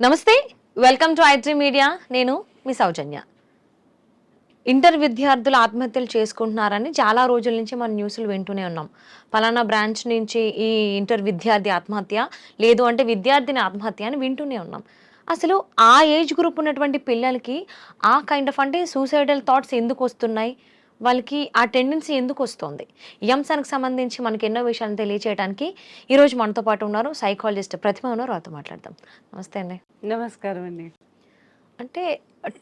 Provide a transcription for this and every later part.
నమస్తే welcome to ఐట్రీ media నేను మీ సౌజన్య. Inter విద్యార్థులు ఆత్మహత్యలు చేసుకుంటున్నారని చాలా రోజుల నుంచి మనం న్యూస్లు వింటూనే ఉన్నాం. పలానా బ్రాంచ్ నుంచి ఈ ఇంటర్ విద్యార్థి ఆత్మహత్య లేదు అంటే విద్యార్థిని ఆత్మహత్య అని వింటూనే ఉన్నాం. అసలు ఆ ఏజ్ గ్రూప్ ఉన్నటువంటి పిల్లలకి ఆ కైండ్ ఆఫ్ అంటే సూసైడల్ థాట్స్ ఎందుకు వస్తున్నాయి? వాళ్ళకి ఆ టెండెన్సీ ఎందుకు వస్తుంది? అంశానికి సంబంధించి మనకి ఎన్నో విషయాలను తెలియచేయడానికి ఈరోజు మనతో పాటు ఉన్నారు సైకాలజిస్ట్ ప్రతిమ ఉన్నారు. వారితో మాట్లాడదాం. నమస్తే అండి. నమస్కారం అండి. అంటే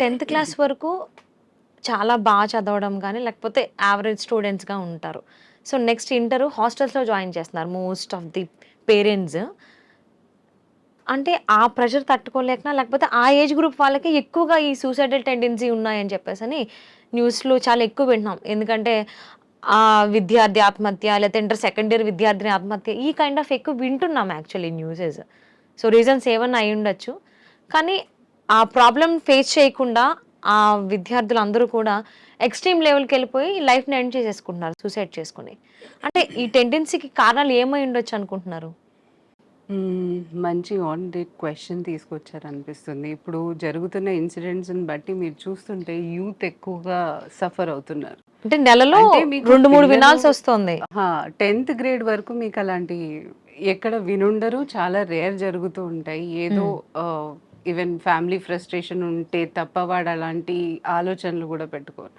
టెన్త్ క్లాస్ వరకు చాలా బాగా చదవడం కానీ లేకపోతే యావరేజ్ స్టూడెంట్స్గా ఉంటారు. సో నెక్స్ట్ ఇంటర్ హాస్టల్స్లో జాయిన్ చేస్తున్నారు మోస్ట్ ఆఫ్ ది పేరెంట్స్ అంటే ఆ ప్రెషర్ తట్టుకోలేకనా లేకపోతే ఆ ఏజ్ గ్రూప్ వాళ్ళకి ఎక్కువగా ఈ సూసైడల్ టెండెన్సీ ఉన్నాయని చెప్పేసి అని న్యూస్లో చాలా ఎక్కువ వింటున్నాం. ఎందుకంటే ఆ విద్యార్థి ఆత్మహత్య లేకపోతే ఇంటర్ సెకండ్ ఇయర్ విద్యార్థిని ఆత్మహత్య ఈ కైండ్ ఆఫ్ ఎక్కువ వింటున్నాం యాక్చువల్లీ న్యూసెస్ సో రీజన్స్ ఏమన్నా అయి ఉండొచ్చు. కానీ ఆ ప్రాబ్లం ఫేస్ చేయకుండా ఆ విద్యార్థులు అందరూ కూడా ఎక్స్ట్రీమ్ లెవెల్కి వెళ్ళిపోయి లైఫ్ని ఎండ్ చేసేసుకుంటున్నారు సూసైడ్ చేసుకుని. అంటే ఈ టెండెన్సీకి కారణాలు ఏమై ఉండొచ్చు అనుకుంటున్నారు? మంచి ఆన్ డేట్ క్వశ్చన్ తీసుకొచ్చారు అనిపిస్తుంది ఇప్పుడు జరుగుతున్న ఇన్సిడెంట్స్ని బట్టి మీరు చూస్తుంటే యూత్ ఎక్కువగా సఫర్ అవుతున్నారు. అంటే నెలలో అంటే మీకు రెండు మూడు పిల్లలు- వినాల్సి వస్తుంది. టెన్త్ గ్రేడ్ వరకు మీకు అలాంటి ఎక్కడ వినుండరు చాలా రేర్ జరుగుతూ ఉంటాయి. ఏదో ఈవెన్ ఫ్యామిలీ ఫ్రస్ట్రేషన్ ఉంటే తప్ప వాడు అలాంటి ఆలోచనలు కూడా పెట్టుకోరు.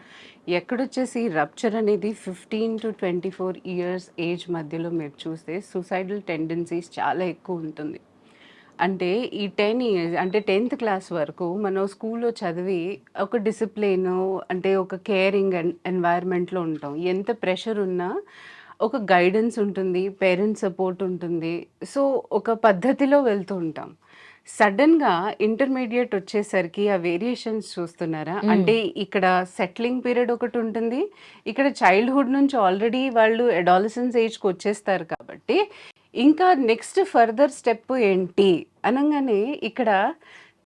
ఎక్కడొచ్చేసి రప్చర్ అనేది fifteen to twenty four years age మధ్యలో మీరు చూస్తే సూసైడల్ టెండెన్సీస్ చాలా ఎక్కువ ఉంటుంది. అంటే ఈ టెన్ ఇయర్స్ అంటే టెన్త్ క్లాస్ వరకు మనం స్కూల్లో చదివి ఒక డిసిప్లిన్ అంటే ఒక కేరింగ్ ఎన్వైర్న్మెంట్లో ఉంటాం. ఎంత ప్రెషర్ ఉన్నా ఒక గైడెన్స్ ఉంటుంది పేరెంట్స్ సపోర్ట్ ఉంటుంది. సో ఒక పద్ధతిలో వెళ్తూ ఉంటాం. సడన్గా ఇంటర్మీడియట్ వచ్చేసరికి ఆ వేరియేషన్స్ చూస్తున్నారా? అంటే ఇక్కడ సెటిలింగ్ పీరియడ్ ఒకటి ఉంటుంది. ఇక్కడ చైల్డ్హుడ్ నుంచి ఆల్రెడీ వాళ్ళు అడాలసెన్స్ ఏజ్కి వచ్చేస్తారు కాబట్టి ఇంకా నెక్స్ట్ ఫర్దర్ స్టెప్ ఏంటి? అనగానే ఇక్కడ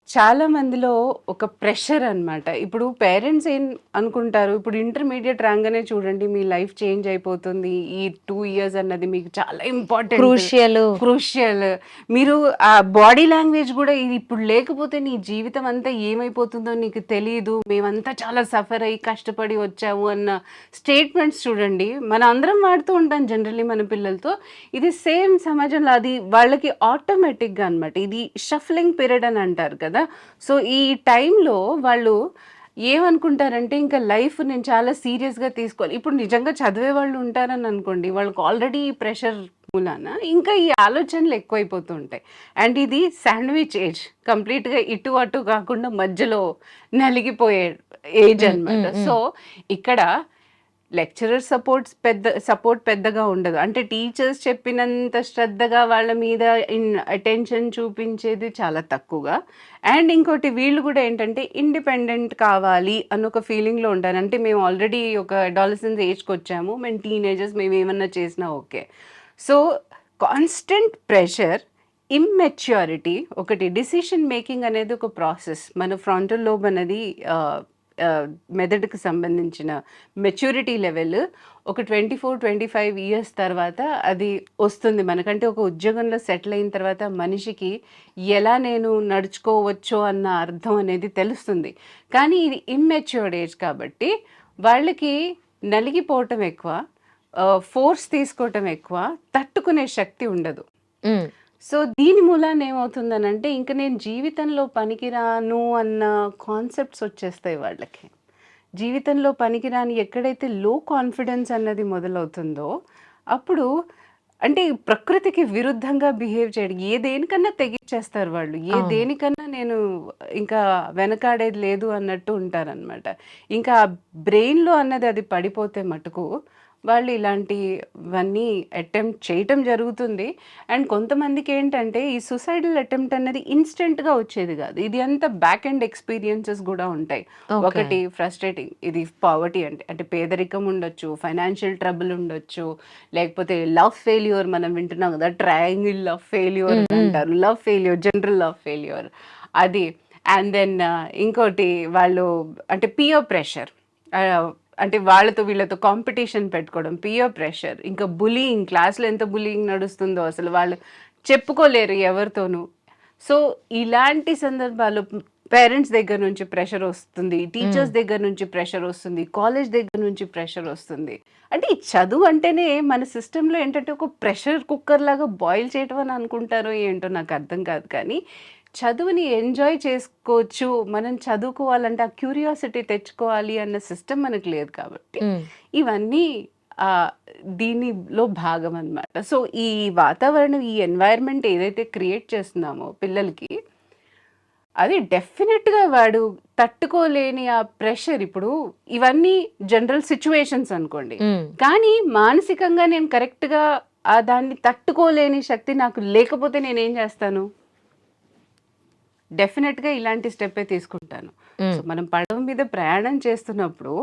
చాలా మందిలో ఒక ప్రెషర్ అన్నమాట. ఇప్పుడు పేరెంట్స్ ఏం అనుకుంటారు? ఇప్పుడు ఇంటర్మీడియట్ రాగానే చూడండి మీ లైఫ్ చేంజ్ అయిపోతుంది. ఈ టూ ఇయర్స్ అన్నది మీకు చాలా ఇంపార్టెంట్. క్రూషియల్. క్రూషియల్. మీరు ఆ బాడీ లాంగ్వేజ్ కూడా ఇది ఇప్పుడు లేకపోతే నీ జీవితం అంతా ఏమైపోతుందో నీకు తెలియదు మేమంతా చాలా సఫర్ అయ్యి కష్టపడి వచ్చాము అన్న స్టేట్మెంట్స్ చూడండి. మన అందరం వాడుతూ ఉంటాం జనరల్లీ మన పిల్లలతో. ఇది సేమ్ సమాజంలో అది వాళ్ళకి ఆటోమేటిక్గా అన్నమాట. ఇది షఫ్లింగ్ పీరియడ్ అని అంటారు కదా. సో ఈ టైంలో వాళ్ళు ఏమనుకుంటారంటే ఇంకా లైఫ్ నేను చాలా సీరియస్గా తీసుకోవాలి. ఇప్పుడు నిజంగా చదివే వాళ్ళు ఉంటారని అనుకోండి వాళ్ళకి ఆల్రెడీ ఈ ప్రెషర్ మూలాన ఇంకా ఈ ఆలోచనలు ఎక్కువైపోతూ ఉంటాయి. అండ్ ఇది శాండ్విచ్ ఏజ్. కంప్లీట్గా ఇటు అటు కాకుండా మధ్యలో నలిగిపోయే ఏజ్ అన్నమాట. సో ఇక్కడ లెక్చరర్ సపోర్ట్స్ పెద్ద సపోర్ట్ పెద్దగా ఉండదు. అంటే టీచర్స్ చెప్పినంత శ్రద్ధగా వాళ్ళ మీద ఇన్ అటెన్షన్ చూపించేది చాలా తక్కువగా. అండ్ ఇంకోటి వీళ్ళు కూడా ఏంటంటే ఇండిపెండెంట్ కావాలి అని ఒక ఫీలింగ్లో ఉంటారు. అంటే మేము ఆల్రెడీ ఒక అడాలసెన్స్ ఏజ్కి వచ్చాము. మేము టీనేజర్స్ మేము ఏమన్నా చేసినా okay. So constant pressure immaturity ఒకటి డిసిషన్ మేకింగ్ అనేది ఒక ప్రాసెస్ మన ఫ్రంటల్ లోబ్ అనేది uh, మెదడుకు సంబంధించిన మెచ్యూరిటీ లెవెల్ ఒక twenty four twenty five years తర్వాత అది వస్తుంది. మనకంటే ఒక ఉద్యోగంలో సెటిల్ అయిన తర్వాత మనిషికి ఎలా నేను నడుచుకోవచ్చో అన్న అర్థం అనేది తెలుస్తుంది. కానీ ఇది ఇమ్మెచ్యూర్డ్ ఏజ్ కాబట్టి వాళ్ళకి నలిగిపోవటం ఎక్కువ ఫోర్స్ తీసుకోవటం ఎక్కువ తట్టుకునే శక్తి ఉండదు. సో దీని మూలాన ఏమవుతుందనంటే ఇంక నేను జీవితంలో పనికిరాను అన్న కాన్సెప్ట్స్ వచ్చేస్తాయి వాళ్ళకి. జీవితంలో పనికిరాని ఎక్కడైతే లో కాన్ఫిడెన్స్ అన్నది మొదలవుతుందో అప్పుడు అంటే ప్రకృతికి విరుద్ధంగా బిహేవ్ చేయడం ఏ దేనికన్నా తెగించేస్తారు వాళ్ళు. ఏ. దేనికన్నా నేను ఇంకా వెనకాడేది లేదు అన్నట్టు ఉంటారనమాట ఇంకా బ్రెయిన్లో అన్నది అది పడిపోతే మటుకు వాళ్ళు ఇలాంటివన్నీ అటెంప్ట్ చేయటం జరుగుతుంది. అండ్ కొంతమందికి ఏంటంటే ఈ సుసైడల్ అటెంప్ట్ అన్నది ఇన్స్టెంట్గా వచ్చేది కాదు. ఇది అంతా బ్యాక్ అండ్ ఎక్స్పీరియన్సెస్ కూడా ఉంటాయి. ఒకటి ఫ్రస్ట్రేటింగ్ ఇది పావర్టీ అంటే అంటే పేదరికం ఉండొచ్చు ఫైనాన్షియల్ ట్రబుల్ ఉండొచ్చు లేకపోతే లవ్ ఫెయిల్యూర్ మనం వింటున్నాం కదా ట్రయాంగిల్ లవ్ ఫెయిల్యూర్. అంటారు. Love failure general love failure అది. అండ్ దెన్ ఇంకోటి వాళ్ళు అంటే పియర్ ప్రెషర్ అంటే వాళ్ళతో వీళ్ళతో కాంపిటీషన్ పెట్టుకోవడం పియర్ ప్రెషర్ ఇంకా బులింగ్ క్లాస్లో ఎంత బులింగ్ నడుస్తుందో అసలు వాళ్ళు చెప్పుకోలేరు ఎవరితోనూ. సో ఇలాంటి సందర్భాల్లో పేరెంట్స్ దగ్గర నుంచి ప్రెషర్ వస్తుంది టీచర్స్ దగ్గర నుంచి ప్రెషర్ వస్తుంది కాలేజ్ దగ్గర నుంచి ప్రెషర్ వస్తుంది. అంటే ఈ చదువు అంటేనే మన సిస్టంలో ఏంటంటే ఒక ప్రెషర్ కుక్కర్ లాగా బాయిల్ చేయటం అని అనుకుంటారో ఏంటో నాకు అర్థం కాదు కానీ చదువుని ఎంజాయ్ చేసుకోవచ్చు. మనం చదువుకోవాలంటే ఆ క్యూరియాసిటీ తెచ్చుకోవాలి అన్న సిస్టమ్ మనకు లేదు కాబట్టి. ఇవన్నీ ఆ, దీనిలో భాగం అన్నమాట. సో ఈ వాతావరణం ఈ ఎన్వైరన్మెంట్ ఏదైతే క్రియేట్ చేస్తున్నామో పిల్లలకి అది డెఫినెట్గా వాడు తట్టుకోలేని ఆ ప్రెషర్ ఇప్పుడు ఇవన్నీ జనరల్ సిచ్యువేషన్స్ అనుకోండి. కానీ మానసికంగా నేను కరెక్ట్గా ఆ దాన్ని తట్టుకోలేని శక్తి నాకు లేకపోతే నేను చేస్తాను? డెఫినెట్గా ఇలాంటి స్టెప్పే తీసుకుంటాను. సో మనం పడవ మీద ప్రయాణం చేస్తున్నప్పుడు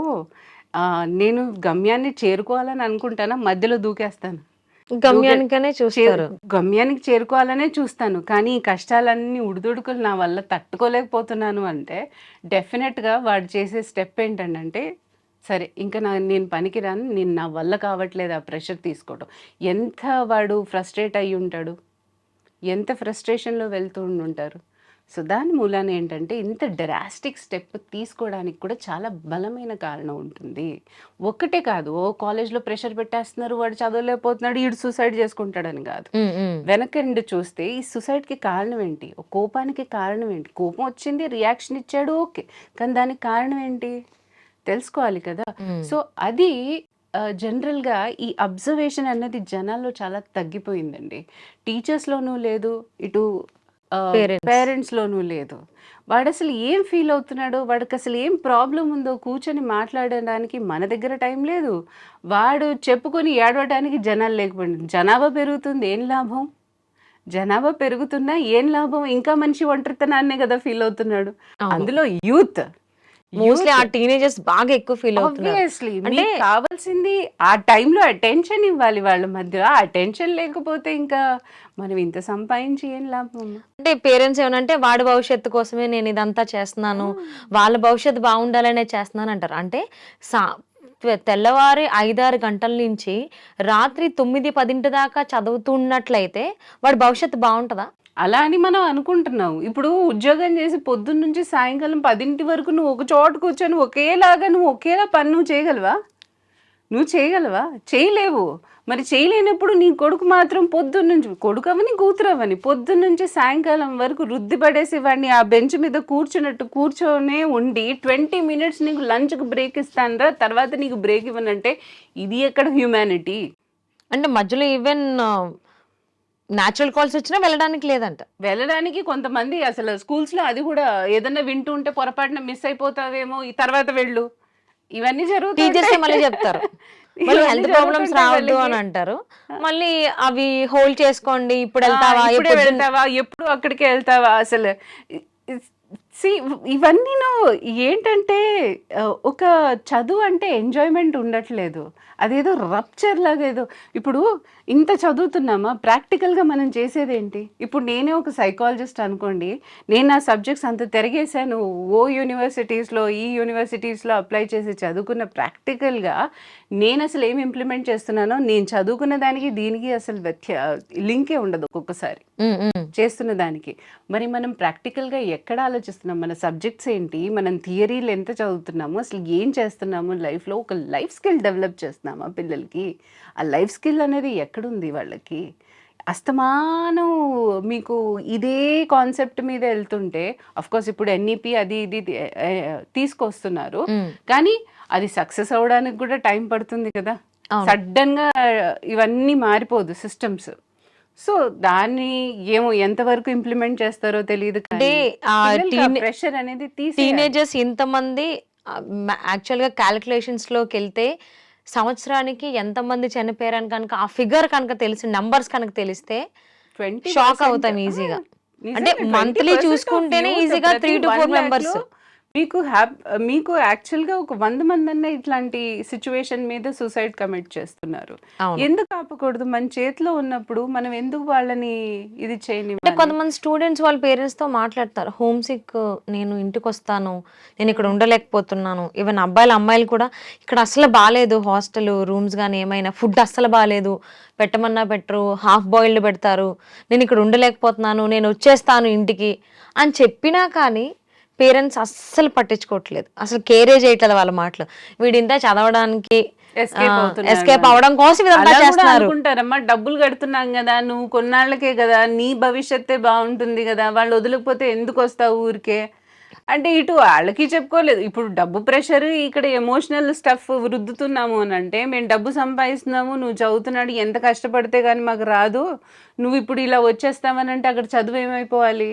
నేను గమ్యాన్ని చేరుకోవాలని అనుకుంటానా? మధ్యలో దూకేస్తాను. గమ్యానికనే చూస్తారు. గమ్యానికి చేరుకోవాలనే చూస్తాను. కానీ ఈ కష్టాలన్నీ ఉడిదుడుకులు నా వల్ల తట్టుకోలేకపోతున్నాను అంటే డెఫినెట్గా వాడు చేసే స్టెప్ ఏంటంటే సరే ఇంకా నా నేను పనికిరాను నేను నా వల్ల కావట్లేదు ఆ ప్రెషర్ తీసుకోవడం ఎంత వాడు ఫ్రస్ట్రేట్ అయ్యి ఉంటాడు ఎంత ఫ్రస్ట్రేషన్లో వెళ్తూ ఉంటారు సో దాని మూలాన ఏంటంటే ఇంత డ్రాస్టిక్ స్టెప్ తీసుకోవడానికి కూడా చాలా బలమైన కారణం ఉంటుంది. ఒక్కటే కాదు ఓ కాలేజ్లో ప్రెషర్ పెట్టేస్తున్నారు వాడు చదవలేకపోతున్నాడు వీడు సూసైడ్ చేసుకుంటాడని కాదు. వెనకండి చూస్తే ఈ సుసైడ్కి కారణం ఏంటి? కోపానికి కారణం ఏంటి? కోపం వచ్చింది రియాక్షన్ ఇచ్చాడు ఓకే. కానీ దానికి కారణం ఏంటి? తెలుసుకోవాలి కదా. సో అది జనరల్గా ఈ అబ్జర్వేషన్ అన్నది జనాల్లో చాలా తగ్గిపోయిందండి. టీచర్స్లోనూ లేదు ఇటు Parents. పేరెంట్స్లోనూ లేదు. వాడు అసలు ఏం ఫీల్ అవుతున్నాడో? వాడికి అసలు ఏం ప్రాబ్లం ఉందో కూర్చొని మాట్లాడడానికి మన దగ్గర టైం లేదు. వాడు చెప్పుకొని ఏడవడానికి జనాలు లేకపోయింది. జనాభా పెరుగుతుంది ఏం లాభం? జనాభా పెరుగుతున్నా ఏం లాభం? ఇంకా మనిషి ఒంటరితనాన్నే కదా ఫీల్ అవుతున్నాడు. అందులో యూత్ మోస్ట్లీ ఆ టీనేజర్స్ బాగా ఎక్కువ ఫీల్ అవుతున్నారు. అంటే- కావాల్సింది ఆ టైంలో అటెన్షన్ ఇవ్వాలి వాళ్ళ మధ్య అటెన్షన్ లేకపోతే ఇంకా మనం ఇంత సంపాదించి ఏం లాభం? అంటే పేరెంట్స్ ఏమనంటే వాడి భవిష్యత్తు కోసమే నేను ఇదంతా చేస్తున్నాను వాళ్ళ భవిష్యత్తు బాగుండాలనే చేస్తున్నాను అంటారు. అంటే సా తెల్లవారి ఐదారు గంటల నుంచి రాత్రి తొమ్మిది పదింటి దాకా చదువుతున్నట్లయితే వాడి భవిష్యత్తు బాగుంటుందా? అలా అని మనం అనుకుంటున్నాం ఇప్పుడు ఉద్యోగం చేసి పొద్దున్న నుంచి సాయంకాలం పదింటి వరకు నువ్వు ఒక చోట కూర్చొని ఒకేలాగా నువ్వు ఒకేలా పని నువ్వు చేయగలవా? నువ్వు చేయగలవా? చేయలేవు. మరి చేయలేనప్పుడు నీ కొడుకు మాత్రం పొద్దున్న నుంచి కొడుకు అవని కూతురు అవని పొద్దున్న నుంచి సాయంకాలం వరకు రుద్ది పడేసి వాడిని ఆ బెంచ్ మీద కూర్చున్నట్టు కూర్చొనే ఉండి ట్వంటీ మినిట్స్ నీకు లంచ్కి బ్రేక్ ఇస్తానరా తర్వాత నీకు బ్రేక్ ఇవ్వనంటే ఇది ఎక్కడ హ్యూమానిటీ? అంటే మధ్యలో ఈవెన్ న్యాచురల్ కాల్స్ వచ్చినా వెళ్ళడానికి లేదంట. వెళ్ళడానికి కొంతమంది అసలు స్కూల్స్లో అది కూడా ఏదన్నా వింటూ ఉంటే పొరపాటున మిస్ అయిపోతావేమో ఈ తర్వాత వెళ్ళు. ఇవన్నీ టీచర్స్ మళ్ళీ చెప్తారు. మళ్ళీ హెల్త్ ప్రాబ్లమ్స్ రావద్దు అని అంటారు. మళ్ళీ అవి హోల్డ్ చేసుకోండి ఇప్పుడు వెళ్తావా ఎప్పుడు వెళ్తావా ఎప్పుడు అక్కడికే వెళ్తావా అసలు. సి ఇవన్నీ ఏంటంటే ఒక చదువు అంటే ఎంజాయ్మెంట్ ఉండట్లేదు. అదేదో రప్చర్ లాగా ఏదో. ఇప్పుడు ఇంత చదువుతున్నామా? ప్రాక్టికల్గా మనం చేసేది ఏంటి ఇప్పుడు నేనే ఒక సైకాలజిస్ట్ అనుకోండి నేను నా సబ్జెక్ట్స్ అంత తిరిగేశాను ఓ యూనివర్సిటీస్లో ఈ యూనివర్సిటీస్లో అప్లై చేసి చదువుకున్న ప్రాక్టికల్గా నేను అసలు ఏం ఇంప్లిమెంట్ చేస్తున్నానో నేను చదువుకున్న దానికి దీనికి అసలు వ్యత్య లింకే ఉండదు ఒక్కొక్కసారి. చేస్తున్న దానికి. మరి మనం ప్రాక్టికల్గా ఎక్కడ ఆలోచిస్తున్నాం? మన సబ్జెక్ట్స్ ఏంటి మనం థియరీలు ఎంత చదువుతున్నాము అసలు ఏం చేస్తున్నాము లైఫ్లో ఒక లైఫ్ స్కిల్ డెవలప్ చేస్తున్నామా పిల్లలకి? ఆ లైఫ్ స్కిల్ అనేది ఎక్కడుంది వాళ్ళకి? అస్తమానం మీకు ఇదే కాన్సెప్ట్ మీద వెళ్తుంటే కోర్స్ ఇప్పుడు ఎన్ఈపి అది ఇది తీసుకొస్తున్నారు. కానీ అది సక్సెస్ అవ్వడానికి కూడా టైం పడుతుంది కదా. అవును. సడన్గా ఇవన్నీ మారిపోదు సిస్టమ్స్. సో దాన్ని ఏమో ఎంతవరకు ఇంప్లిమెంట్ చేస్తారో తెలియదు అంటే ప్రెషర్ అనేది టీనేజర్స్ ఇంతమంది యాక్చువల్గా క్యాలిక్యులేషన్స్లోకి వెళ్తే సంవత్సరానికి ఎంతమంది చనిపోయారని కనుక ఆ ఫిగర్ కనుక తెలిసి నంబర్స్ కనుక తెలిస్తే షాక్ అవుతాం ఈజీగా అంటే monthly చూసుకుంటేనే easy గా three to four members. మీకు హ్యాప్ మీకు యాక్చువల్‌గా ఒక 100 మందన్నా ఇట్లాంటి సిట్యుయేషన్ మీద సూసైడ్ కమిట్ చేస్తున్నారు. ఎందుకు ఆపకూడదు? మన చేతిలో ఉన్నప్పుడు మనం ఎందుకు వాళ్ళని ఇది చేయనివ్వాలి? కొంతమంది స్టూడెంట్స్ వాళ్ళ పేరెంట్స్‌తో మాట్లాడతారు. హోమ్ సిక్ నేను ఇంటికొస్తాను. నేను ఇక్కడ ఉండలేకపోతున్నాను. ఈవెన్ అబ్బాయిలు, అమ్మాయిలు కూడా ఇక్కడ అస్సలు బాలేదు హాస్టల్, రూమ్స్ గాని ఏమైనా ఫుడ్ అస్సలు బాలేదు. పెట్టమన్నా పెట్టరు. హాఫ్ బాయిల్డ్ పెడతారు. నేను ఇక్కడ ఉండలేకపోతున్నాను. నేను వచ్చేస్తాను ఇంటికి అని చెప్పినా కానీ పేరెంట్స్ అస్సలు పట్టించుకోవట్లేదు. అసలు కేరే చేయట్లేదు వాళ్ళ మాటలు. వీడింత చదవడానికి ఎస్కేప్. అవ్వడం కోసం ఇదంతా చేస్తున్నారు. అనుకుంటారమ్మా డబ్బులు కడుతున్నాం కదా నువ్వు కొన్నాళ్ళకే కదా నీ భవిష్యత్తే బాగుంటుంది కదా వాళ్ళు వదిలేకపోతే ఎందుకు వస్తావు ఊరికే అంటే ఇటు వాళ్ళకి చెప్పుకోలేదు ఇప్పుడు డబ్బు ప్రెషర్ ఇక్కడ ఎమోషనల్ స్టఫ్ రుద్దుతున్నాము అని అంటే మేము డబ్బు సంపాదిస్తున్నాము నువ్వు చదువుతున్నాడు ఎంత కష్టపడితే కానీ మాకు రాదు నువ్వు ఇప్పుడు ఇలా వచ్చేస్తావని అంటే అక్కడ చదువు ఏమైపోవాలి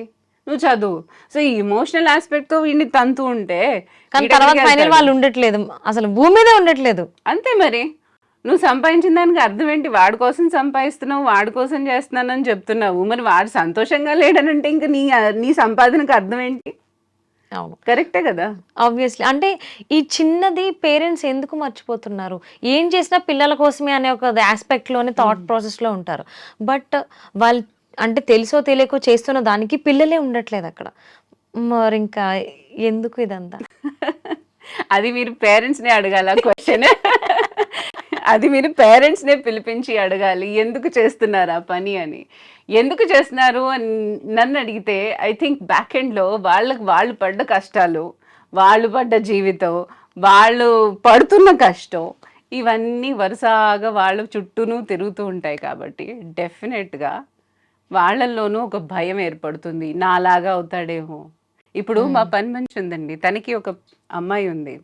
నువ్వు చదువు. సో ఈ ఇమోషనల్ ఆస్పెక్ట్తో వీడిని తంతు ఉంటే కానీ తర్వాత ఫైనల్? వాళ్ళు ఉండట్లేదు. అసలు భూమి మీదే ఉండట్లేదు. అంతే మరి. నువ్వు సంపాదించిన దానికి అర్థం ఏంటి? వాడి కోసం సంపాదిస్తున్నావు వాడి కోసం చేస్తున్నానని చెప్తున్నావు. మరి వాడు సంతోషంగా లేడనంటే ఇంకా నీ నీ సంపాదనకు అర్థం ఏంటి? అవును. కరెక్టే కదా? ఆబ్వియస్లీ అంటే ఈ చిన్నది పేరెంట్స్ ఎందుకు మర్చిపోతున్నారు? ఏం చేసినా పిల్లల కోసమే అనే ఒక ఆస్పెక్ట్లోనే థాట్ ప్రాసెస్లో ఉంటారు. బట్ వాళ్ళు అంటే తెలుసో తెలియకో చేస్తున్న దానికి పిల్లలే ఉండట్లేదు అక్కడ. మరి ఇంకా ఎందుకు ఇదంతా? అది మీరు పేరెంట్స్నే అడగాల క్వశ్చన్ అది మీరు పేరెంట్స్నే పిలిపించి అడగాలి. ఎందుకు చేస్తున్నారు ఆ పని అని? ఎందుకు చేస్తున్నారు అని నన్ను అడిగితే ఐ థింక్ బ్యాక్ ఎండ్లో వాళ్ళకి వాళ్ళు పడ్డ కష్టాలు వాళ్ళు పడ్డ జీవితం వాళ్ళు పడుతున్న కష్టం ఇవన్నీ వరుసగా వాళ్ళ చుట్టూను తిరుగుతూ ఉంటాయి కాబట్టి డెఫినెట్గా వాళ్ళల్లోనూ ఒక భయం ఏర్పడుతుంది. నాలాగా అవుతాడేమో. ఇప్పుడు మా పని మనిషి ఉందండి. తనకి ఒక అమ్మాయి ఉంది.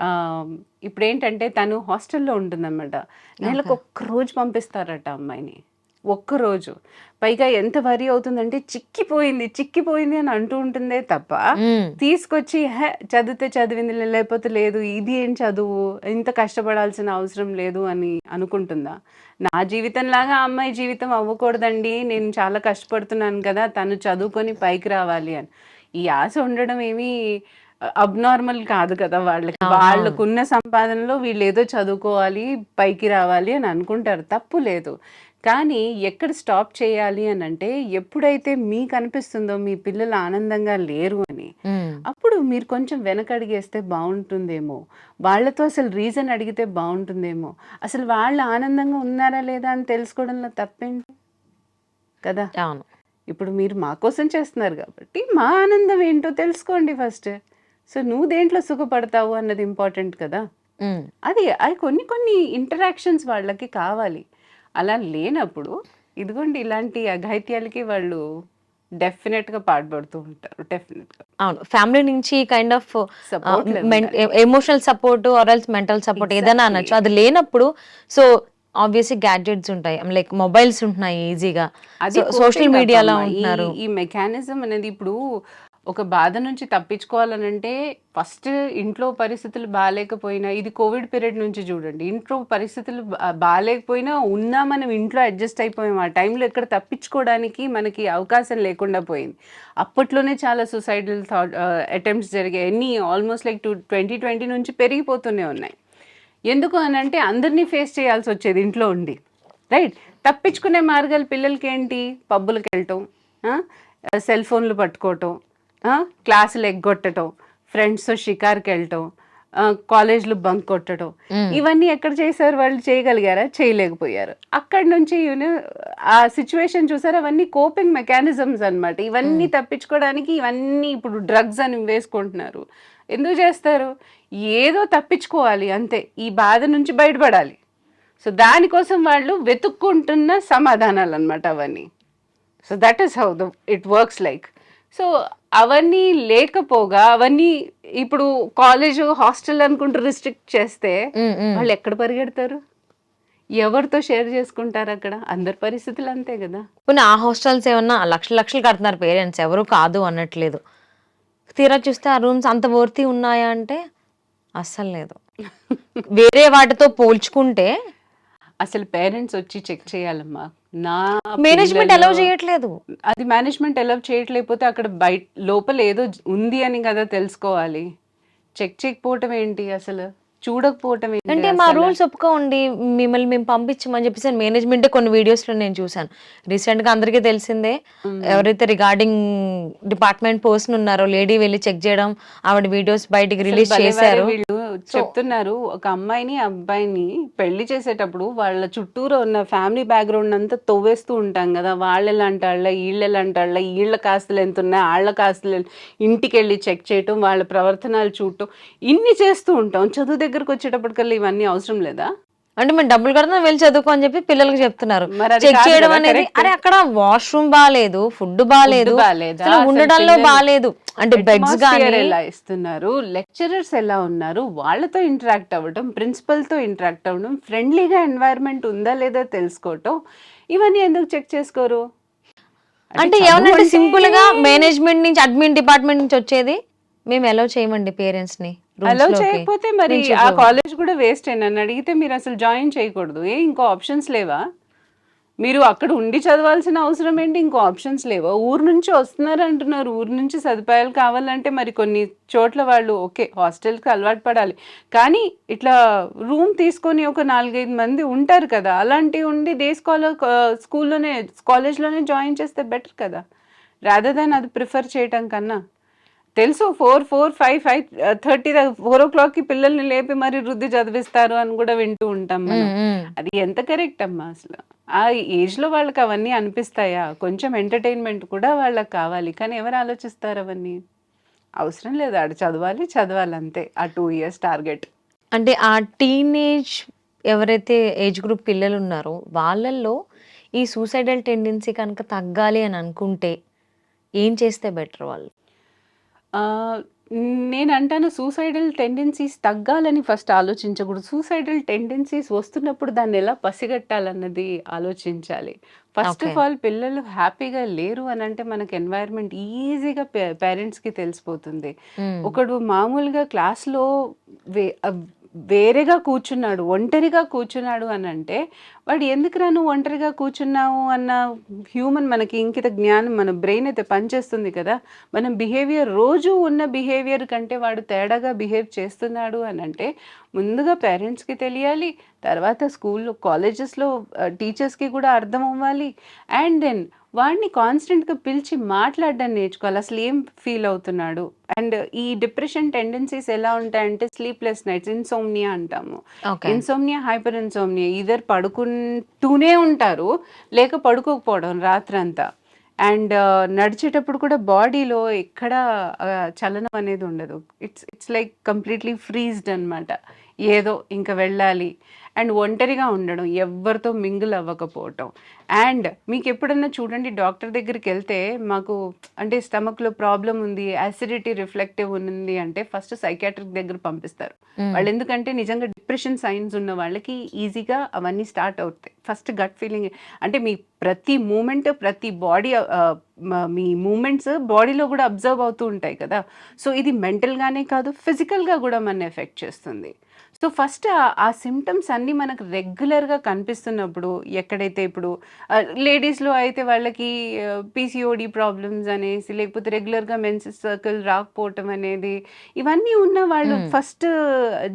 ఆ, ఇప్పుడు ఏంటంటే తను హాస్టల్లో ఉంటుందన్నమాట. నెలకు ఒక్క రోజు పంపిస్తారట అమ్మాయిని. ఒక్క రోజు పైగా ఎంత వరి అవుతుందంటే చిక్కిపోయింది చిక్కిపోయింది అని అంటూ ఉంటుందే తప్ప. తీసుకొచ్చి "హే, చదివితే చదివింది లేకపోతే లేదు ఇది ఏం చదువు ఇంత కష్టపడాల్సిన అవసరం లేదు అని అనుకుంటుందా? నా జీవితం లాగా అమ్మాయి జీవితం అవ్వకూడదండి నేను చాలా కష్టపడుతున్నాను కదా తను చదువుకొని పైకి రావాలి అని. ఈ ఆశ ఉండడం ఏమీ అబ్నార్మల్ కాదు కదా వాళ్ళకి. వాళ్ళకున్న సంపాదనలో వీళ్ళు ఏదో చదువుకోవాలి పైకి రావాలి అని అనుకుంటారు. తప్పు లేదు. కానీ ఎక్కడ స్టాప్ చేయాలి అని అంటే ఎప్పుడైతే మీకు అనిపిస్తుందో మీ పిల్లలు ఆనందంగా లేరు అని. అప్పుడు మీరు కొంచెం వెనకడిగేస్తే బాగుంటుందేమో? వాళ్ళతో అసలు రీజన్ అడిగితే బాగుంటుందేమో? అసలు వాళ్ళు ఆనందంగా ఉన్నారా లేదా అని తెలుసుకోవడంలో తప్పేంటి? కదా? అవును. ఇప్పుడు మీరు మా కోసం చేస్తున్నారు కాబట్టి మా ఆనందం ఏంటో తెలుసుకోండి ఫస్ట్. సో నువ్వు దేంట్లో సుఖపడతావు అన్నది ఇంపార్టెంట్ కదా. అది అది కొన్ని కొన్ని ఇంటరాక్షన్స్ వాళ్ళకి కావాలి. అలా లేనప్పుడు ఇదిగోండి ఇలాంటి అఘాయిత్యాలకి వాళ్ళు డెఫినెట్గా పాటుపడుతూ ఉంటారు డెఫినెట్గా. అవును. ఫ్యామిలీ నుంచి kind of emotional support or else mental support ఏదైనా అనొచ్చు. అది లేనప్పుడు సో ఆబ్వియస్లీ గ్యాడ్జెట్స్ ఉంటాయి. లైక్ మొబైల్స్ ఉంటున్నాయి ఈజీగా అది సోషల్ మీడియాలో ఉంటున్నారు. ఈ మెకానిజం అనేది ఇప్పుడు ఒక బాధ నుంచి తప్పించుకోవాలనంటే ఫస్ట్ ఇంట్లో పరిస్థితులు బాగాలేకపోయినా ఇది కోవిడ్ పీరియడ్ నుంచి చూడండి. ఇంట్లో పరిస్థితులు బాగాలేకపోయినా ఉన్నా మనం ఇంట్లో అడ్జస్ట్ అయిపోయాం. ఆ టైంలో ఎక్కడ తప్పించుకోవడానికి మనకి అవకాశం లేకుండా పోయింది. అప్పట్లోనే చాలా సూసైడల్ థాట్ అటెంప్ట్స్ జరిగాయి. ఎన్ని almost like two twenty twenty నుంచి పెరిగిపోతూనే ఉన్నాయి. ఎందుకు అని అంటే అందరినీ ఫేస్ చేయాల్సి వచ్చేది ఇంట్లో ఉండి. రైట్? తప్పించుకునే మార్గాలు పిల్లలకి ఏంటి పబ్బులకు వెళ్ళటం సెల్ ఫోన్లు పట్టుకోవటం క్లాసులు ఎగ్గొట్టడం ఫ్రెండ్స్తో షికార్కి వెళ్ళటం కాలేజ్లు బంక్ కొట్టడం ఇవన్నీ ఎక్కడ చేశారు? వాళ్ళు చేయగలిగారా? చేయలేకపోయారు. అక్కడి నుంచి యూనో ఆ సిచ్యువేషన్ చూసారు? అవన్నీ కోపింగ్ మెకానిజమ్స్ అన్నమాట. ఇవన్నీ తప్పించుకోవడానికి ఇవన్నీ ఇప్పుడు డ్రగ్స్ అని వేసుకుంటున్నారు. ఎందుకు చేస్తారు? ఏదో తప్పించుకోవాలి అంతే. ఈ బాధ నుంచి బయటపడాలి. సో దానికోసం వాళ్ళు వెతుక్కుంటున్న సమాధానాలు అనమాట అవన్నీ. So that is how the it works like so అవన్నీ లేకపోగా అవన్నీ ఇప్పుడు కాలేజ్ హాస్టల్ అనుకుంటూ రిస్ట్రిక్ట్ చేస్తే. వాళ్ళు ఎక్కడ పరిగెడతారు? ఎవరితో షేర్ చేసుకుంటారు అక్కడ? అందరి పరిస్థితులు అంతే కదా. కొన్ని ఆ హాస్టల్స్ ఏమన్నా లక్షలు లక్షలు కడుతున్నారు పేరెంట్స్? ఎవరు కాదు అనట్లేదు తీరా చూస్తే ఆ రూమ్స్ అంత వర్తి ఉన్నాయా అంటే అస్సలు లేదు. వేరే వాటితో పోల్చుకుంటే అసలు పేరెంట్స్ వచ్చి చెక్ చేయాలమ్మా. నా మేనేజ్మెంట్ అలౌ చేయట్లేదు. అది మేనేజ్మెంట్ ఎలా చేయట్లేకపోతే అక్కడ బయట లోపల ఏదో ఉంది అని కదా తెలుసుకోవాలి. చెక్ చేయకపోవటం ఏంటి అసలు? చూడకపోవటం అంటే మా? రూల్స్ ఒప్పుకోండి మిమ్మల్ని మేము పంపించమని చెప్పేసి మేనేజ్మెంట్ కొన్ని వీడియోస్లో నేను చూసాను రీసెంట్గా అందరికీ తెలిసిందే ఎవరైతే రిగార్డింగ్ డిపార్ట్మెంట్ పర్సన్ ఉన్నారో లేడీ వెళ్ళి చెక్ చేయడం ఆవిడ వీడియోస్ బయటికి రిలీజ్ చేశారు. చెప్తున్నారు. ఒక అమ్మాయిని అబ్బాయిని పెళ్ళి చేసేటప్పుడు వాళ్ళ చుట్టూరు ఉన్న ఫ్యామిలీ బ్యాక్గ్రౌండ్ అంతా తవ్వేస్తూ ఉంటాం కదా. వాళ్ళు ఎలాంటి వాళ్ళ వీళ్ళ ఎలాంటి వాళ్ళ వీళ్ళ కాస్తులు ఎంత ఉన్నాయి వాళ్ళ కాస్తులు ఇంటికి వెళ్ళి చెక్ చేయటం వాళ్ళ ప్రవర్తనలు చూడటం ఇన్ని చేస్తూ ఉంటాం. చదువు దగ్గరకు వచ్చేటప్పటికల్లా ఇవన్నీ అవసరం లేదా? అంటే మేము డబ్బులు కడతాం వెళ్ళి చదువుకో అని చెప్పి పిల్లలకి చెప్తున్నారు. చెక్ చేయడం అనేది. అరే అక్కడ వాష్రూమ్ బాగాలేదు ఫుడ్ బాగాలేదు ఉండడంలో బాగాలేదు అంటే బెడ్స్ ఎలా ఇస్తున్నారు? లెక్చరర్స్ ఎలా ఉన్నారు? వాళ్ళతో ఇంటరాక్ట్ అవ్వడం ప్రిన్సిపల్తో ఇంటరాక్ట్ అవ్వడం ఫ్రెండ్లీగా ఎన్వైరన్మెంట్ ఉందా లేదా తెలుసుకోవటం ఇవన్నీ ఎందుకు చెక్ చేసుకోరు? అంటే అంటే- సింపుల్గా మేనేజ్మెంట్ నుంచి అడ్మిన్ డిపార్ట్మెంట్ నుంచి వచ్చేది మేము ఎలా చేయమండి పేరెంట్స్ని. అలో. చేయకపోతే మరి ఆ. కాలేజ్ కూడా వేస్ట్ నన్ను అడిగితే మీరు అసలు జాయిన్ చేయకూడదు. ఏ ఇంకో ఆప్షన్స్ లేవా? మీరు అక్కడ ఉండి చదవాల్సిన అవసరం ఏంటి? ఇంకో ఆప్షన్స్ లేవా? ఊరు నుంచి వస్తున్నారు అంటున్నారు. ఊరు నుంచి సదుపాయాలు కావాలంటే మరి కొన్ని చోట్ల వాళ్ళు ఓకే హాస్టల్కి అలవాటు పడాలి. కానీ ఇట్లా రూమ్ తీసుకొని ఒక నాలుగైదు మంది ఉంటారు కదా అలాంటివి ఉండి డే స్కాలర్ స్కూల్లోనే కాలేజ్లోనే జాయిన్ చేస్తే బెటర్ కదా? రాదర్ దాన్ అది ప్రిఫర్ చేయటం కన్నా. తెలుసు four four five five thirty four ఓ క్లాక్కి పిల్లల్ని లేపి మరి వృద్ధి చదివిస్తారు అని కూడా వింటూ ఉంటాం మనం. అది ఎంత కరెక్ట్ అమ్మా అసలు. ఆ ఏజ్లో వాళ్ళకి అవన్నీ అనిపిస్తాయా? కొంచెం ఎంటర్టైన్మెంట్ కూడా వాళ్ళకి కావాలి. కానీ ఎవరు ఆలోచిస్తారు అవన్నీ? అవసరం లేదు. ఆడు చదవాలి చదవాలి అంతే. ఆ టూ ఇయర్స్ టార్గెట్ అంటే ఆ టీనేజ్ ఎవరైతే ఏజ్ గ్రూప్ పిల్లలు ఉన్నారో వాళ్ళల్లో ఈ సూసైడల్ టెండెన్సీ కనుక తగ్గాలి అని అనుకుంటే ఏం చేస్తే బెటర్ వాళ్ళు? నేను అంటాను సూసైడల్ టెండెన్సీస్ తగ్గాలని ఫస్ట్ ఆలోచించకూడదు సూసైడల్ టెండెన్సీస్ వస్తున్నప్పుడు దాన్ని ఎలా పసిగట్టాలన్నది ఆలోచించాలి ఫస్ట్ ఆఫ్. ఆల్ పిల్లలు హ్యాపీగా లేరు అని అంటే మనకి ఎన్వైరన్మెంట్ ఈజీగా పేరెంట్స్కి తెలిసిపోతుంది ఉమ్. ఒకడు మామూలుగా క్లాస్లో వేరేగా కూర్చున్నాడు ఒంటరిగా కూర్చున్నాడు అని అంటే వాడు ఎందుకురా నువ్వు ఒంటరిగా కూర్చున్నావు అన్న హ్యూమన్ మనకి ఇంకిత జ్ఞానం మన బ్రెయిన్ అయితే పనిచేస్తుంది కదా. మనం బిహేవియర్ రోజు ఉన్న బిహేవియర్ కంటే వాడు తేడాగా బిహేవ్ చేస్తున్నాడు అని అంటే ముందుగా పేరెంట్స్కి తెలియాలి తర్వాత స్కూల్లో కాలేజెస్లో టీచర్స్కి uh, కూడా అర్థం అవ్వాలి. అండ్ దెన్ వాడిని కాన్స్టెంట్గా పిలిచి మాట్లాడడం నేర్చుకోవాలి. అసలు ఏం ఫీల్ అవుతున్నాడు? అండ్ ఈ డిప్రెషన్ టెండెన్సీస్ ఎలా ఉంటాయంటే స్లీప్లెస్ నైట్స్ ఇన్సోమ్నియా అంటాము. ఇన్సోమ్నియా హైపర్ ఇన్సోమ్నియా ఇదర్ పడుకుంటూనే ఉంటారు. లేక పడుకోకపోవడం రాత్రంతా. అండ్ నడిచేటప్పుడు కూడా బాడీలో ఎక్కడ చలనం అనేది ఉండదు. It's it's like completely freezed అన్నమాట. ఏదో ఇంకా వెళ్ళాలి. అండ్ ఒంటరిగా ఉండడం ఎవరితో మింగిల్ అవ్వకపోవటం. అండ్ మీకు ఎప్పుడన్నా చూడండి డాక్టర్ దగ్గరికి వెళ్తే మాకు అంటే స్టమక్లో ప్రాబ్లం ఉంది యాసిడిటీ రిఫ్లెక్టివ్ ఉంది అంటే ఫస్ట్ సైకాట్రిక్ దగ్గర పంపిస్తారు. వాళ్ళు ఎందుకంటే నిజంగా డిప్రెషన్ సైన్స్ ఉన్న వాళ్ళకి ఈజీగా అవన్నీ స్టార్ట్ అవుతాయి. ఫస్ట్ గట్ ఫీలింగ్ అంటే మీ ప్రతి మూమెంట్ ప్రతి బాడీ మీ మూమెంట్స్ బాడీలో కూడా అబ్జర్వ్ అవుతూ ఉంటాయి కదా సో ఇది మెంటల్గానే కాదు ఫిజికల్గా కూడా మన ఎఫెక్ట్ చేస్తుంది సో ఫస్ట్ ఆ సిమ్టమ్స్ అన్నీ మనకు రెగ్యులర్గా కనిపిస్తున్నప్పుడు ఎక్కడైతే ఇప్పుడు లేడీస్లో అయితే వాళ్ళకి పీసీఓడి ప్రాబ్లమ్స్ అనేసి లేకపోతే రెగ్యులర్గా మెన్సెస్ సర్కిల్ రాకపోవటం అనేది ఇవన్నీ ఉన్న వాళ్ళు. ఫస్ట్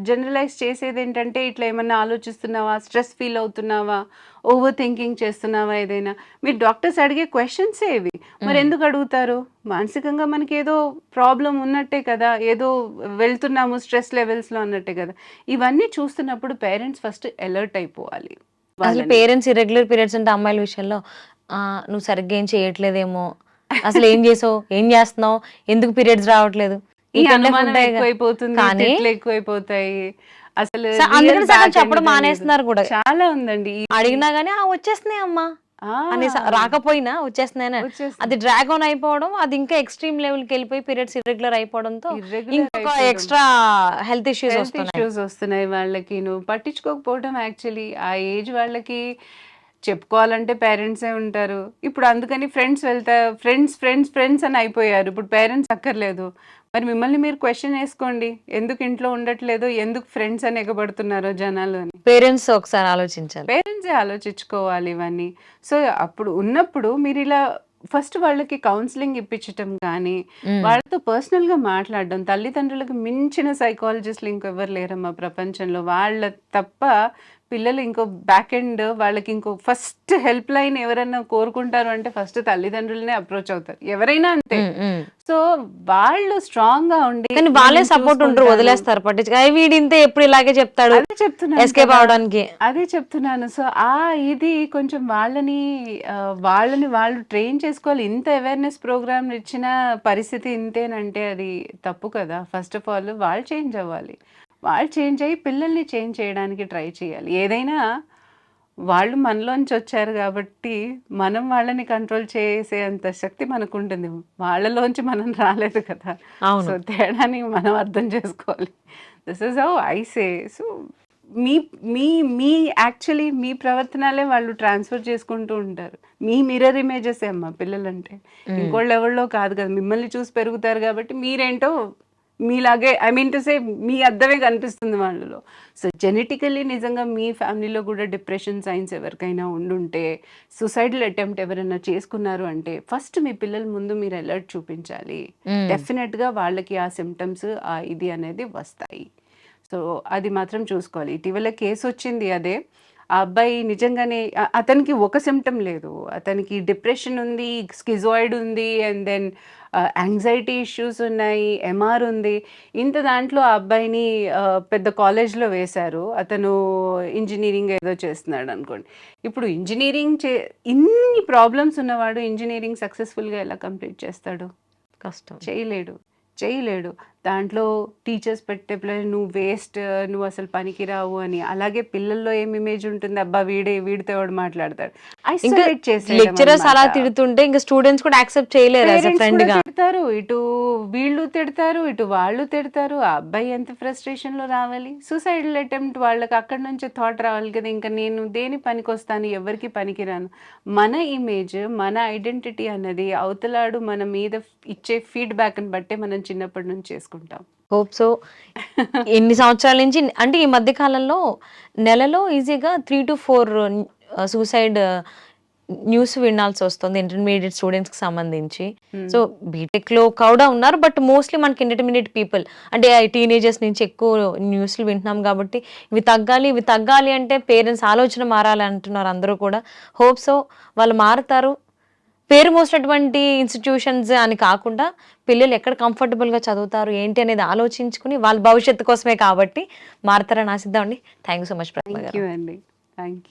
జనరలైజ్ చేసేది ఏంటంటే ఇట్లా ఏమన్నా ఆలోచిస్తున్నావా స్ట్రెస్ ఫీల్ అవుతున్నావా ఓవర్ థింకింగ్ చేస్తున్నావా ఏదైనా? మీరు డాక్టర్స్ అడిగే క్వశ్చన్స్ ఇవి. మరి. ఎందుకు అడుగుతారు? మానసికంగా మనకి ఏదో ప్రాబ్లం ఉన్నట్టే కదా ఏదో వెళ్తున్నాము స్ట్రెస్ లెవెల్స్లో అన్నట్టే కదా. ఇవన్నీ చూస్తున్నప్పుడు పేరెంట్స్ ఫస్ట్ అలర్ట్ అయిపోవాలి అసలు. పేరెంట్స్ ఇరెగ్యులర్ పీరియడ్స్ అంటే అమ్మాయిల విషయంలో "ఆ, నువ్వు సరిగ్గా ఏం చేయట్లేదేమో. అసలు ఏం చేసావు? ఏం చేస్తున్నావు? ఎందుకు పీరియడ్స్ రావట్లేదు? ఈ అనుమానం. ఎక్కువైపోతుంది ఎక్కువైపోతాయి. అసలు అందుకని సగం చెప్పడం మానేస్తున్నారు కూడా. చాలా ఉందండి. అడిగినా గానీ ఆ వచ్చేస్తున్నాయి అమ్మా. అని రాకపోయినా వచ్చేస్తున్నాయి. అది డ్రాగ్ ఆన్ అయిపోవడం అది ఇంకా ఎక్స్ట్రీమ్ లెవెల్కి వెళ్ళిపోయి పీరియడ్స్ ఇర్రెగ్యులర్ అయిపోవడంతో అయిపోవడం. ఎక్స్ట్రా హెల్త్ ఇష్యూస్ ఇష్యూస్ వస్తున్నాయి వాళ్ళకి నువ్వు పట్టించుకోకపోవడం యాక్చువల్లీ ఆ ఏజ్ వాళ్ళకి చెప్పుకోవాలంటే పేరెంట్సే ఉంటారు. ఇప్పుడు అందుకని ఫ్రెండ్స్ వెళ్తా ఫ్రెండ్స్ ఫ్రెండ్స్ ఫ్రెండ్స్ అని అయిపోయారు. ఇప్పుడు పేరెంట్స్ అక్కర్లేదు. మరి మిమ్మల్ని మీరు క్వశ్చన్ వేసుకోండి. ఎందుకు ఇంట్లో ఉండట్లేదు? ఎందుకు ఫ్రెండ్స్ అని ఎగబడుతున్నారో జనాలు అని పేరెంట్స్ ఒకసారి ఆలోచించాలి. పేరెంట్సే ఆలోచించుకోవాలి ఇవన్నీ. సో అప్పుడు ఉన్నప్పుడు మీరు ఇలా ఫస్ట్ వాళ్ళకి కౌన్సిలింగ్ ఇప్పించటం కానీ. వాళ్ళతో పర్సనల్గా మాట్లాడడం తల్లిదండ్రులకు మించిన సైకాలజిస్టులు ఇంకెవ్వరు లేరమ్మా ప్రపంచంలో. వాళ్ళ తప్ప పిల్లలు ఇంకో బ్యాక్ ఎండ్ వాళ్ళకి ఇంకో ఫస్ట్ హెల్ప్ లైన్ ఎవరైనా కోరుకుంటారు అంటే ఫస్ట్ తల్లిదండ్రులనే అప్రోచ్ అవుతారు. ఎవరైనా అంతే. సో వాళ్ళు స్ట్రాంగ్గా ఉండి కానీ వాళ్ళే సపోర్ట్ ఉంటారు. వదిలేస్తారు పట్టించుకో. "అయ్ వీడి ఇంతే ఎప్పుడు ఇలాగే చెప్తాడు? అదే చెప్తున్నాను ఎస్కేప్. అవడానికి. అదే చెప్తున్నాను. సో ఆ ఇది కొంచెం వాళ్ళని వాళ్ళని వాళ్ళు ట్రైన్ చేసుకోవాలి. ఇంత అవేర్నెస్ ప్రోగ్రామ్ ఇచ్చిన పరిస్థితి ఇంతేనంటే అది తప్పు కదా. ఫస్ట్ ఆఫ్ ఆల్ వాళ్ళు చేంజ్ అవ్వాలి. వాళ్ళు చేంజ్ అయ్యి పిల్లల్ని చేంజ్ చేయడానికి ట్రై చేయాలి. ఏదైనా వాళ్ళు మనలోంచి వచ్చారు కాబట్టి మనం వాళ్ళని కంట్రోల్ చేసే అంత శక్తి మనకు ఉంటుంది వాళ్ళలోంచి మనం రాలేదు కదా. సో తేడాని మనం అర్థం చేసుకోవాలి. This is how I say so మీ మీ మీ యాక్చువల్లీ మీ ప్రవర్తనలే వాళ్ళు ట్రాన్స్ఫర్ చేసుకుంటూ ఉంటారు. మీ మిర్రర్ ఇమేజెస్ అమ్మా పిల్లలంటే. ఇంకోళ్ళు ఎవరిలో కాదు కదా. మిమ్మల్ని చూసి పెరుగుతారు కాబట్టి మీరేంటో మీలాగే ఐ మీన్ టు సే మీ అద్దమే కనిపిస్తుంది వాళ్ళలో. సో జెనెటికల్లీ నిజంగా మీ ఫ్యామిలీలో కూడా డిప్రెషన్ సైన్స్ ఎవరికైనా ఉండుంటే సూసైడల్ అటెంప్ట్ ఎవరైనా చేసుకున్నారు అంటే ఫస్ట్ మీ పిల్లల ముందు మీరు అలర్ట్ చూపించాలి. ఉమ్. డెఫినెట్గా వాళ్ళకి ఆ సిమ్టమ్స్ ఆ ఇది అనేది వస్తాయి. సో అది మాత్రం చూసుకోవాలి. ఇటీవల కేసు వచ్చింది అదే. ఆ అబ్బాయి నిజంగానే అతనికి ఒక సిమ్టమ్ లేదు. అతనికి డిప్రెషన్ ఉంది స్కిజాయిడ్ ఉంది అండ్ దెన్ యాంగ్జైటీ ఇష్యూస్ ఉన్నాయి ఎంఆర్ ఉంది. ఇంత దాంట్లో ఆ అబ్బాయిని పెద్ద కాలేజ్లో వేశారు. అతను ఇంజనీరింగ్ ఏదో చేస్తున్నాడు అనుకోండి. ఇప్పుడు ఇంజనీరింగ్ చే ఇన్ని ప్రాబ్లమ్స్ ఉన్నవాడు ఇంజనీరింగ్ సక్సెస్ఫుల్గా ఎలా కంప్లీట్ చేస్తాడు? కష్టం. చేయలేడు. చేయలేడు. దాంట్లో టీచర్స్ పెట్టే పిల్లలు నువ్వు వేస్ట్ నువ్వు అసలు పనికిరావు అని. అలాగే పిల్లల్లో ఏం ఇమేజ్ ఉంటుంది? అబ్బా వీడే వీడితో ఎవడు మాట్లాడతాడు? చేసేయడం లెక్చరర్స్ అలా. తిడుతుంటే ఇంకా స్టూడెంట్స్ కూడా యాక్సెప్ట్ చేయలేరు ఫ్రెండ్గా. తిడతారు. ఇటు వీళ్ళు తిడతారు ఇటు వాళ్ళు తిడతారు. ఆ అబ్బాయి ఎంత ఫ్రస్ట్రేషన్లో రావాలి? సూసైడల్ అటెంప్ట్ వాళ్ళకి అక్కడ నుంచి థాట్ రావాలి కదా. ఇంకా నేను దేని పనికొస్తాను? ఎవరికి పనికిరాను? మన ఇమేజ్ మన ఐడెంటిటీ అన్నది అవతలాడు మన మీద ఇచ్చే ఫీడ్బ్యాక్ని బట్టే మనం చిన్నప్పటి నుంచి చేసుకుంటాం. Hope so. ఎన్ని సంవత్సరాల నుంచి అంటే ఈ మధ్య కాలంలో నెలలో ఈజీగా three to four suicide news వినాల్సి వస్తుంది ఇంటర్మీడియట్ స్టూడెంట్స్కి సంబంధించి. సో బీటెక్లో కూడా ఉన్నారు బట్ మోస్ట్లీ మనకి ఇంటర్మీడియట్ పీపుల్ అంటే టీనేజర్స్ నుంచి ఎక్కువ న్యూస్లు వింటున్నాం కాబట్టి ఇవి తగ్గాలి ఇవి తగ్గాలి అంటే పేరెంట్స్ ఆలోచన మారాలి అంటున్నారు అందరూ కూడా. హోప్ సో వాళ్ళు మారుతారు. పేరు మోసినటువంటి ఇన్స్టిట్యూషన్స్ అని కాకుండా పిల్లలు ఎక్కడ comfortable గా చదువుతారు ఏంటి అనేది ఆలోచించుకుని వాళ్ళ భవిష్యత్తు కోసమే కాబట్టి మారుతారని ఆశిద్దామండి. Thank you so much Pratibha గారు. అండి. Thank you